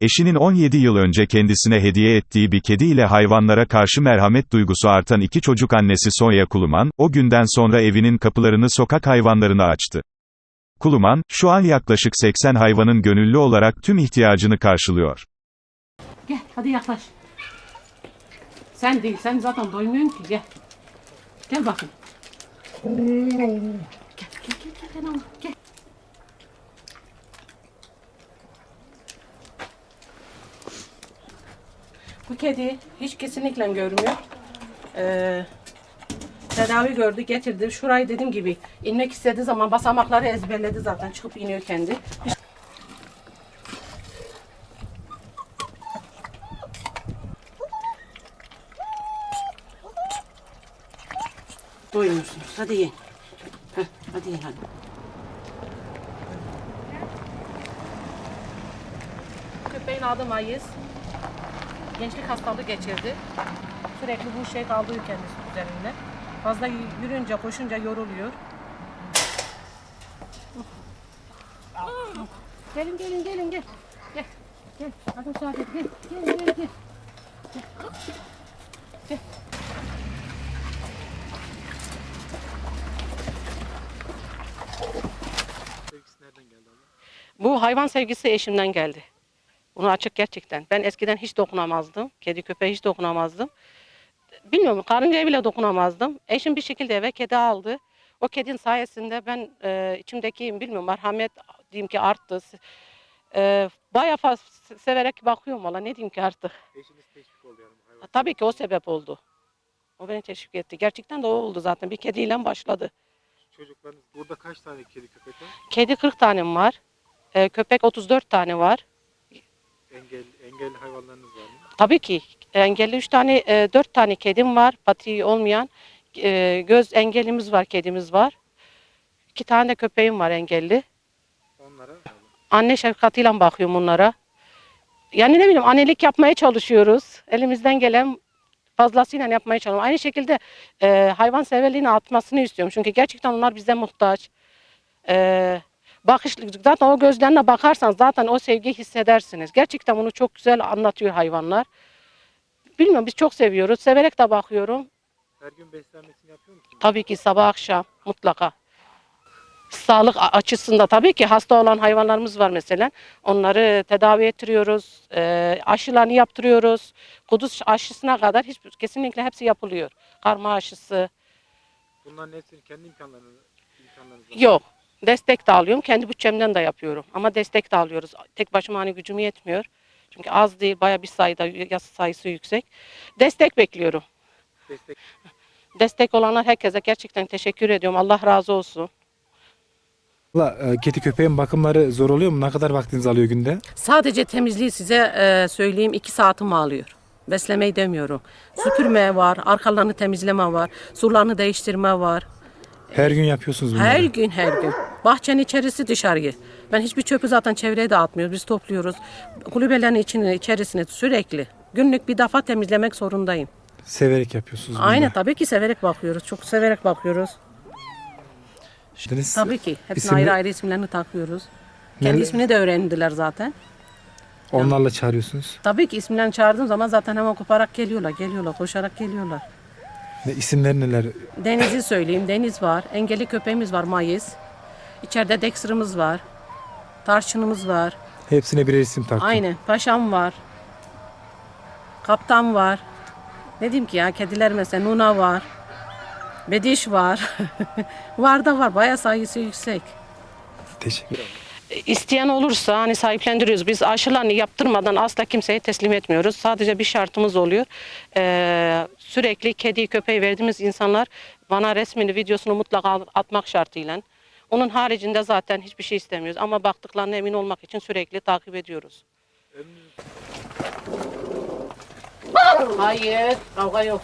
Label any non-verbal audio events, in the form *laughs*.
eşinin 17 yıl önce kendisine hediye ettiği bir kedi ile hayvanlara karşı merhamet duygusu artan iki çocuk annesi Sonya Kuluman, o günden sonra evinin kapılarını sokak hayvanlarına açtı. Kuluman, şu an yaklaşık 80 hayvanın gönüllü olarak tüm ihtiyacını karşılıyor. Gel hadi yaklaş. Sen değil sen zaten doymuyorsun ki gel. Gel bakayım. Gel gel gel gel gel gel. Bu kedi hiç kesinlikle görmüyor. Ee, tedavi gördü, getirdi. Şurayı dediğim gibi inmek istediği zaman basamakları ezberledi zaten. Çıkıp iniyor kendi. Hiç. Hadi yiyin. Heh, hadi yiyin hadi. Köpeğin adı Mayıs. Gençlik hastalığı geçirdi. Sürekli bu şey kalıyor kendisi üzerinde. Fazla yürünce, koşunca yoruluyor. Gelin gelin gelin gel. Gel. Gel. Hadi müsaade et. Gel. Gel gel gel. Gel. Bu hayvan sevgisi eşimden geldi. Bunu açık gerçekten. Ben eskiden hiç dokunamazdım. Kedi köpeğe hiç dokunamazdım. Bilmiyorum karıncaya bile dokunamazdım. Eşim bir şekilde eve kedi aldı. O kedinin sayesinde ben e, içimdeki bilmiyorum merhamet diyeyim ki arttı. E, bayağı fazla severek bakıyorum valla ne diyeyim ki artık. Eşiniz teşvik oldu yani hayvan. Tabii ki o sebep oldu. O beni teşvik etti. Gerçekten de o oldu zaten. Bir kediyle başladı. Çocuklarınız burada kaç tane kedi köpek var? Kedi 40 tane var. E, köpek 34 tane var. Engel, engelli hayvanlarınız var mı? Tabii ki engelli 3 tane, e, 4 tane kedim var. Patiği olmayan. E, göz engelimiz var, kedimiz var. 2 tane de köpeğim var engelli. Onlara Anne şefkatiyle bakıyorum bunlara. Yani ne bileyim annelik yapmaya çalışıyoruz. Elimizden gelen fazlasıyla yapmaya çalışıyoruz. Aynı şekilde e, hayvan severliğini artmasını istiyorum. Çünkü gerçekten onlar bize muhtaç. E, bakış, zaten o gözlerine bakarsanız zaten o sevgiyi hissedersiniz. Gerçekten bunu çok güzel anlatıyor hayvanlar. Bilmiyorum biz çok seviyoruz. Severek de bakıyorum. her gün beslenmesini yapıyor musunuz? Tabii ki sabah akşam mutlaka. Sağlık açısında tabii ki hasta olan hayvanlarımız var mesela. Onları tedavi ettiriyoruz. E, aşılarını yaptırıyoruz. Kuduz aşısına kadar hiç, kesinlikle hepsi yapılıyor. Karma aşısı. Bunların hepsini kendi imkanlarınız, imkanlarınızla Yok. Destek de alıyorum. Kendi bütçemden de yapıyorum. Ama destek de alıyoruz. Tek başıma hani gücüm yetmiyor. Çünkü az değil. Baya bir sayıda yasa sayısı yüksek. Destek bekliyorum. destek Destek olanlar herkese gerçekten teşekkür ediyorum. Allah razı olsun. Valla e, kedi köpeğin bakımları zor oluyor mu? Ne kadar vaktinizi alıyor günde? Sadece temizliği size e, söyleyeyim iki saatimi alıyor. Beslemeyi demiyorum. Süpürme var, arkalarını temizleme var, sularını değiştirme var. Her gün yapıyorsunuz bunları. Her gün her gün. Bahçenin içerisi dışarıyı. Ben hiçbir çöpü zaten çevreye dağıtmıyoruz. Biz topluyoruz. Kulübelerin içini, içerisini sürekli. Günlük bir defa temizlemek zorundayım. Severek yapıyorsunuz bunları. Aynen tabii ki severek bakıyoruz. Çok severek bakıyoruz. Şimdi siz- Tabii ki. Hepsine İsimli- ayrı ayrı isimlerini takıyoruz. Kendi Nerede- ismini de öğrendiler zaten. Onlarla çağırıyorsunuz. Tabii ki isimlerini çağırdığım zaman zaten hemen koparak geliyorlar, geliyorlar, koşarak geliyorlar. Ne isimleri neler? Deniz'i söyleyeyim. Deniz var. Engelli köpeğimiz var Mayıs. İçeride Dexter'ımız var. Tarçınımız var. Hepsine birer isim taktım. Aynen. Paşam var. Kaptan var. Ne diyeyim ki ya kediler mesela Nuna var. Bediş var. *laughs* var da var. Bayağı sayısı yüksek. Teşekkür İsteyen olursa hani sahiplendiriyoruz. Biz aşılarını yaptırmadan asla kimseye teslim etmiyoruz. Sadece bir şartımız oluyor. Ee, sürekli kedi köpeği verdiğimiz insanlar bana resmini videosunu mutlaka atmak şartıyla. Onun haricinde zaten hiçbir şey istemiyoruz. Ama baktıklarına emin olmak için sürekli takip ediyoruz. Hayır, kavga yok.